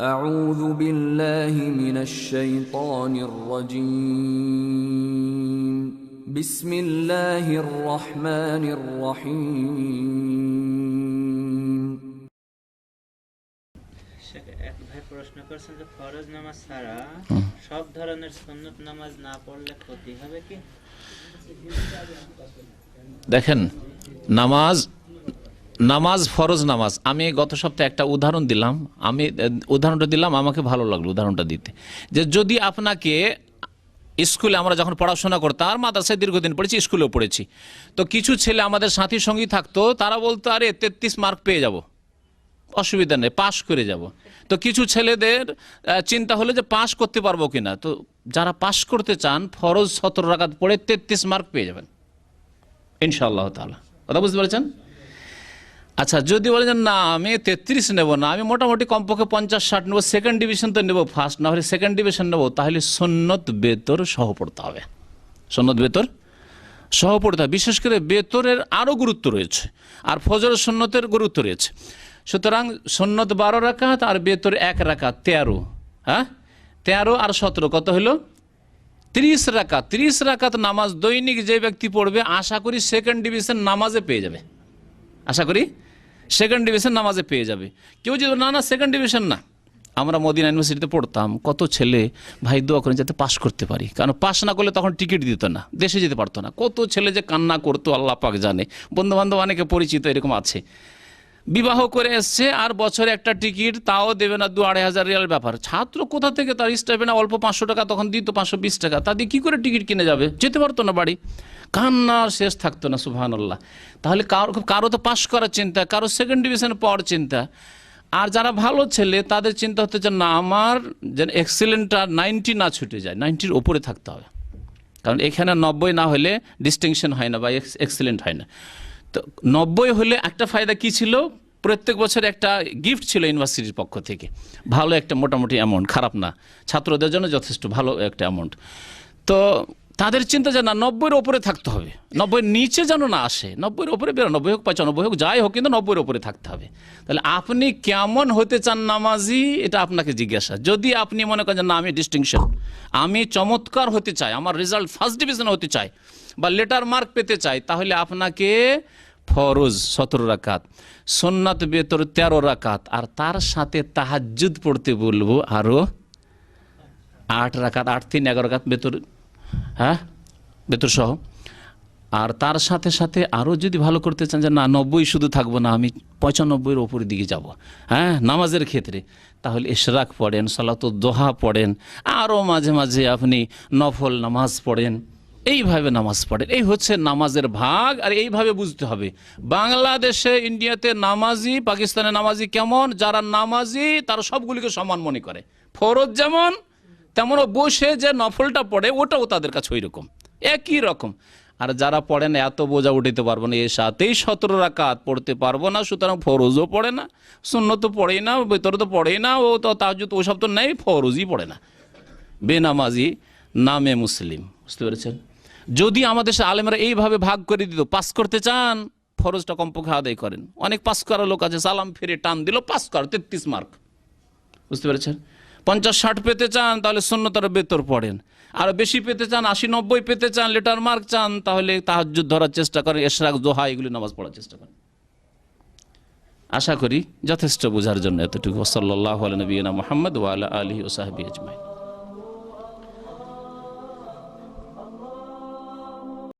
أعوذ بالله من الشيطان الرجيم بسم الله الرحمن الرحيم এক ভাই প্রশ্ন করছেন যে ফরজ নামাজ ছাড়া সব ধরনের সুন্নত নামাজ না পড়লে ক্ষতি হবে কি দেখেন নামাজ নামাজ ফরজ নামাজ। আমি গত সপ্তাহে একটা উদাহরণ দিলাম। আমি উদাহরণটা দিলাম, আমাকে ভালো লাগল উদাহরণটা দিতে। যে যদি আপনাকে স্কুলে আমরা যখন পড়াশোনা করতাম আর মাদ্রাসায় দীর্ঘদিন পড়েছি, স্কুলেও পড়েছি। তো কিছু ছেলে আমাদের সাথী সঙ্গী থাকতো, তারা বলতো, আরে, তেত্রিশ মার্ক পেয়ে যাব। অসুবিধা নেই, পাশ করে যাব। তো কিছু ছেলেদের চিন্তা হলো যে পাশ করতে পারব কিনা। তো যারা পাশ করতে চান, ফরজ সতেরো রাখাত পড়ে তেত্রিশ মার্ক পেয়ে যাবেন। ইনশাআল্লাহ তাআলা। কথা বুঝতে পেরেছেন? আচ্ছা যদি বলেন যে না, আমি তেত্রিশ নেব না, আমি মোটামুটি কমপক্ষে পঞ্চাশ, ষাট নেব সেকেন্ড ডিভিশন তো নেব ফার্স্ট না হলে সেকেন্ড ডিভিশন নেব, তাহলে সন্ন্যত বেতর সহ পড়তে হবে। সন্ন্যত বেতর সহ পড়তে হবে। বিশেষ করে বেতরের আরও গুরুত্ব রয়েছে, আর ফজর সন্ন্যতের গুরুত্ব রয়েছে। সুতরাং সন্ন্যত বারো রাকাত আর বেতর এক রাকাত, তেরো হ্যাঁ? তেরো আর সতেরো, কত হলো? ত্রিশ রাকাত। ত্রিশ রাকাত নামাজ দৈনিক যে ব্যক্তি পড়বে, আশা করি সেকেন্ড ডিভিশন নামাজে পেয়ে যাবে। আশা করি সেকেন্ড ডিভিশন নামাজে পেয়ে যাবে। কেউ যদি না না সেকেন্ড ডিভিশন না। আমরা মদিনা ইউনিভার্সিটিতে পড়তাম, কত ছেলে ভাই দোয়া করেন যাতে পাশ করতে পারি। কারণ পাশ না করলে তখন টিকিট দিত না, দেশে যেতে পারতো না। কত ছেলে যে কান্না করতো, আল্লাহ পাক জানে। বন্ধু বান্ধব অনেকে পরিচিত এরকম আছে। বিবাহ করে এসছে, আর বছরে একটা টিকিট, তাও দেবে না দু আড়াই হাজার রিয়াল ব্যাপার। ছাত্র কোথা থেকে তার স্টাইপেন্ড অল্প পাঁচশো টাকা, তখন দিত পাঁচশো বিশ টাকা। তা দিয়ে কী করে টিকিট কিনে যাবে? যেতে পারতো না বাড়ি। কান্নার শেষ থাকতো না সুবহান আল্লাহ তাহলে কারও কারও তো পাশ করার চিন্তা, কারও সেকেন্ড ডিভিশনে পাওয়ার চিন্তা। আর যারা ভালো ছেলে, তাদের চিন্তা হতে যে, না, আমার যেন এক্সিলেন্টটা নাইনটি না ছুটে যায়। নাইনটির ওপরে থাকতে হবে। কারণ এখানে নব্বই না হলে ডিস্টিংশন হয় না বা এক্সিলেন্ট হয় না। তো নব্বই হলে একটা ফায়দা কি ছিল? প্রত্যেক বছর একটা গিফট ছিল ইউনিভার্সিটির পক্ষ থেকে। ভালো একটা মোটামুটি অ্যামাউন্ট খারাপ না। ছাত্রদের জন্য যথেষ্ট ভালো একটা অ্যামাউন্ট তো তাদের চিন্তা যে না, নব্বইয়ের ওপরে থাকতে হবে। নব্বইয়ের নিচে যেন না আসে। নব্বইয়ের ওপরে বিরানব্বই হোক পঁচানব্বই হোক, যাই হোক, কিন্তু নব্বইয়ের ওপরে থাকতে হবে। তাহলে আপনি কেমন হতে চান নামাজি, এটা আপনাকে জিজ্ঞাসা। যদি আপনি মনে করেন না, আমি ডিস্টিংশন আমি চমৎকার হতে চাই, আমার রেজাল্ট ফার্স্ট ডিভিশন হতে চাই, বা লেটার মার্ক পেতে চাই, তাহলে আপনাকে ফরজ সতেরো রাকাত সোননাথ বেতর তেরো রাকাত, আর তার সাথে তাহাজ্জুদ পড়তে বলব আরও আট রাকাত, আট তিন এগারো রাকাত বেতর হ্যাঁ? বেতর সহ। আর তার সাথে সাথে আরও যদি ভালো করতে চান যে না, নব্বই শুধু থাকব না, আমি পঁচানব্বইয়ের ওপরের দিকে যাব। হ্যাঁ? নামাজের ক্ষেত্রে। তাহলে ইশরাক পড়েন সালাত দোহা পড়েন আরও মাঝে মাঝে আপনি নফল নামাজ পড়েন। এইভাবে নামাজ পড়েন। এই হচ্ছে নামাজের ভাগ, আর এইভাবে বুঝতে হবে। বাংলাদেশে, ইন্ডিয়াতে নামাজি, পাকিস্তানে নামাজি কেমন? যারা নামাজি, তারা সবগুলিকে সমান মনে করে। ফরজ যেমন, তেমনও বসে যে নফলটা পড়ে, ওটাও তাদের কাছে ওই রকম একই রকম। আর যারা পড়ে না এত বোঝা উঠাতে পারব না এর সাথেই সতেরো রাকাত পড়তে পারব না, সুতরাং ফরজও পড়ে না শূন্য তো পড়েই না ভেতরে তো পড়েই না, ও তো তাজুদ ওসব তো নেই, ফরজই পড়ে না। বেনামাজি, নামে মুসলিম। বুঝতে পেরেছেন? যদি আমাদের দেশে আলেমরা এইভাবে ভাগ করে দিত, পাস করতে চান, ফরজটা কমপক্ষে আদায় করেন। অনেক পাস করা লোক আছে, সালাম ফিরে টান দিল, পাস কর, তেত্রিশ মার্ক। বুঝতে পেরেছেন? পঞ্চাশ, ষাট পেতে চান, তাহলে শূন্যতার বেতর পড়েন। আর বেশি পেতে চান, আশি, নব্বই পেতে চান, লেটার মার্ক চান, তাহলে তাহাজ্জুদ ধরার চেষ্টা করেন, এশরাক দোহা এগুলি নামাজ পড়ার চেষ্টা করেন। আশা করি যথেষ্ট বোঝার জন্য এতটুকু। সাল্লাহ নবীনা মোহাম্মদ ওয়ালা আলহি ওসাহাবি আজমাই